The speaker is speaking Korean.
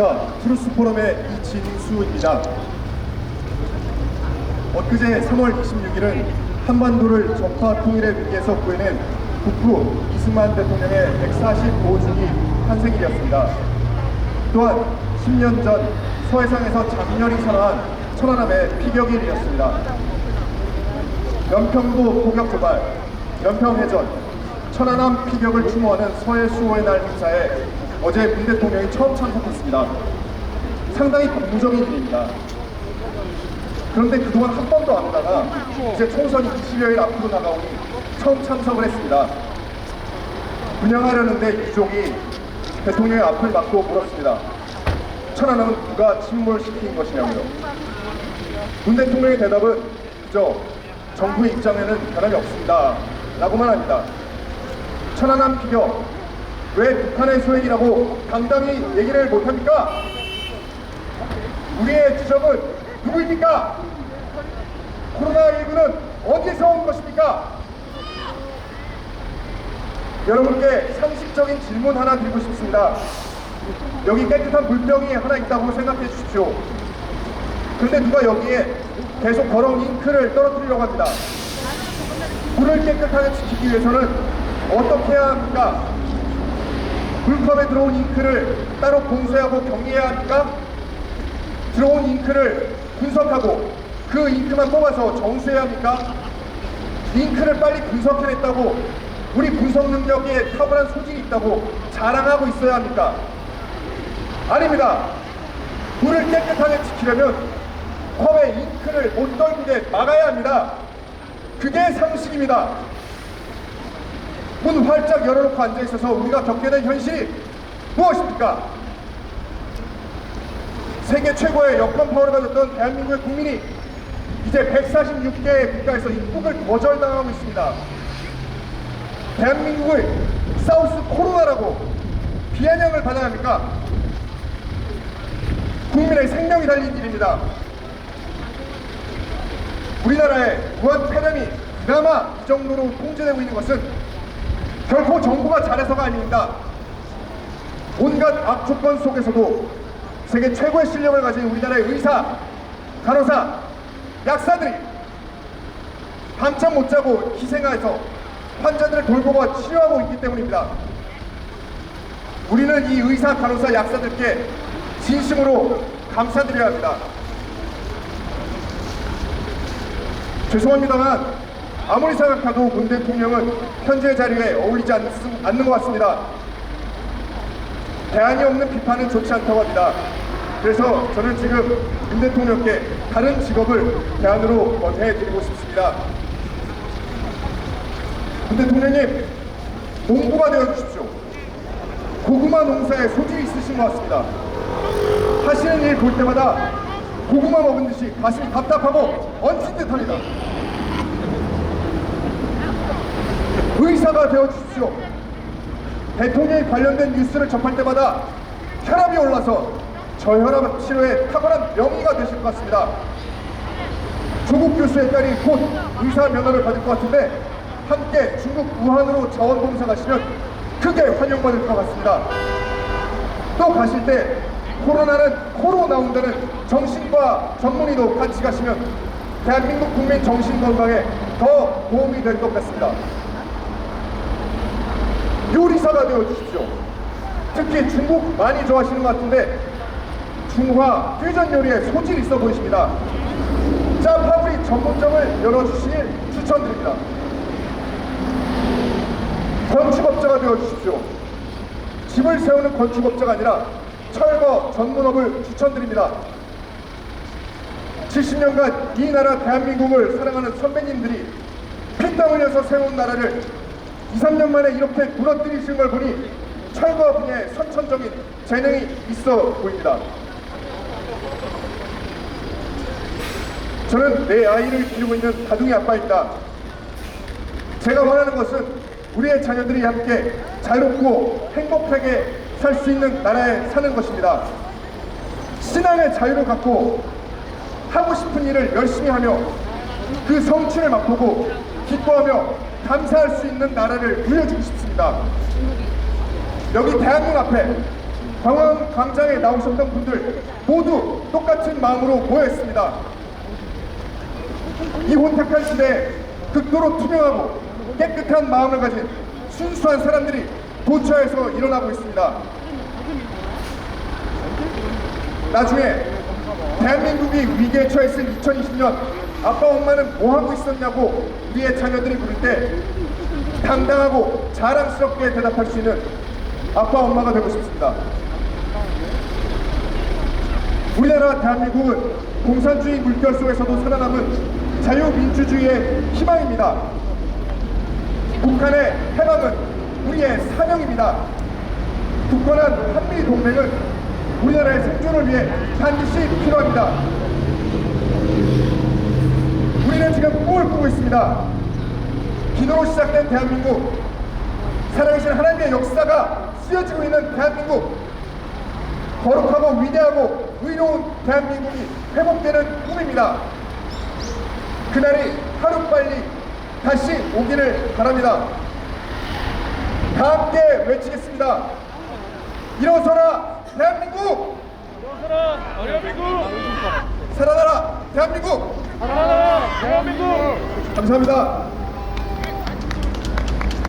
안녕하십니까 트루스 포럼의 이진수입니다. 엊그제 3월 26일은 한반도를 적화 통일의 위기에서 구해낸 국부 이승만 대통령의 145주기 탄생일이었습니다. 또한 10년 전 서해상에서 장렬히 살아난 천안함의 피격일이었습니다. 연평도 포격 조발, 연평해전, 천안함 피격을 추모하는 서해 수호의 날 행사에 어제 문 대통령이 처음 참석했습니다. 상당히 고무적인 일입니다. 그런데 그동안 한 번도 안 오다가 이제 총선이 20여일 앞으로 다가오니 처음 참석을 했습니다. 분양하려는데 유족이 대통령의 앞을 막고 물었습니다. 천안함은 누가 침몰시킨 것이냐고요. 문 대통령의 대답은 그저 정부의 입장에는 변함이 없습니다. 라고만 합니다. 천안함 피격, 왜 북한의 소행이라고 당당히 얘기를 못합니까? 우리의 주적은 누구입니까? 코로나19는 어디서 온 것입니까? 여러분께 상식적인 질문 하나 드리고 싶습니다. 여기 깨끗한 물병이 하나 있다고 생각해 주십시오. 그런데 누가 여기에 계속 걸어온 잉크를 떨어뜨리려고 합니다. 물을 깨끗하게 지키기 위해서는 어떻게 해야 합니까? 물컵에 들어온 잉크를 따로 공쇄하고 격리해야 합니까? 들어온 잉크를 분석하고 그 잉크만 뽑아서 정수해야 합니까? 잉크를 빨리 분석해냈다고 우리 분석 능력에 탁월한 소질이 있다고 자랑하고 있어야 합니까? 아닙니다. 물을 깨끗하게 지키려면 컵에 잉크를 못 떨구게 막아야 합니다. 그게 상식입니다. 문 활짝 열어놓고 앉아있어서 우리가 겪게 된 현실이 무엇입니까? 세계 최고의 여권 파워를 가졌던 대한민국의 국민이 이제 146개의 국가에서 입국을 거절당하고 있습니다. 대한민국을 사우스 코로나라고 비아냥을 받아야 합니까? 국민의 생명이 달린 일입니다. 우리나라의 무한 폐렴이 그나마 이 정도로 통제되고 있는 것은 결코 정부가 잘해서가 아닙니다. 온갖 악조건 속에서도 세계 최고의 실력을 가진 우리나라의 의사, 간호사, 약사들이 밤잠 못 자고 희생해서 환자들을 돌보고 치료하고 있기 때문입니다. 우리는 이 의사, 간호사, 약사들께 진심으로 감사드려야 합니다. 죄송합니다만 아무리 생각해도 문 대통령은 현재 자리에 어울리지 않, 않는 것 같습니다. 대안이 없는 비판은 좋지 않다고 합니다. 그래서 저는 지금 문 대통령께 다른 직업을 대안으로 건의해드리고 싶습니다. 문 대통령님, 농부가 되어주십시오. 고구마 농사에 소질이 있으신 것 같습니다. 하시는 일 볼 때마다 고구마 먹은 듯이 가슴이 답답하고 얹힌 듯합니다. 의사가 되어주십시오. 대통령이 관련된 뉴스를 접할 때마다 혈압이 올라서 저혈압 치료에 탁월한 명의가 되실 것 같습니다. 조국 교수의 딸이 곧 의사 면허를 받을 것 같은데 함께 중국 우한으로 자원봉사 가시면 크게 환영받을 것 같습니다. 또 가실 때 코로나는 코로 나온다는 정신과 전문의도 같이 가시면 대한민국 국민 정신 건강에 더 도움이 될 것 같습니다. 요리사가 되어 주십시오. 특히 중국 많이 좋아하시는 것 같은데 중화 퓨전 요리에 소질 있어 보이십니다. 짜파구리 전문점을 열어주시길 추천드립니다. 건축업자가 되어 주십시오. 집을 세우는 건축업자가 아니라 철거 전문업을 추천드립니다. 70년간 이 나라 대한민국을 사랑하는 선배님들이 피땀 흘려서 세운 나라를 2, 3년 만에 이렇게 무너뜨리신 걸 보니 철거 분야에 선천적인 재능이 있어 보입니다. 저는 내 아이를 키우고 있는 다둥이 아빠입니다. 제가 원하는 것은 우리의 자녀들이 함께 자유롭고 행복하게 살 수 있는 나라에 사는 것입니다. 신앙의 자유를 갖고 하고 싶은 일을 열심히 하며 그 성취를 맛보고 기뻐하며 감사할 수 있는 나라를 부여주고 싶습니다. 여기 대한민국 앞에 광화문 광장에 나오셨던 분들 모두 똑같은 마음으로 모였습니다. 이 혼탁한 시대에 극도로 투명하고 깨끗한 마음을 가진 순수한 사람들이 도처에서 일어나고 있습니다. 나중에 대한민국이 위기에 처했을 2020년 아빠 엄마는 뭐 하고 있었냐고 우리의 자녀들이 물을 때 당당하고 자랑스럽게 대답할 수 있는 아빠 엄마가 되고 싶습니다. 우리나라 대한민국은 공산주의 물결 속에서도 살아남은 자유민주주의의 희망입니다. 북한의 해방은 우리의 사명입니다. 굳건한 한미 동맹은 우리나라의 생존을 위해 반드시 필요합니다. 우리는 지금 꿈을 꾸고 있습니다. 기도로 시작된 대한민국, 살아계신 하나님의 역사가 쓰여지고 있는 대한민국, 거룩하고 위대하고 의로운 대한민국이 회복되는 꿈입니다. 그날이 하루빨리 다시 오기를 바랍니다. 다 함께 외치겠습니다. 일어서라 대한민국! 일어서라 대한민국! 살아나라 대한민국! 살아나라 대한민국! 감사합니다.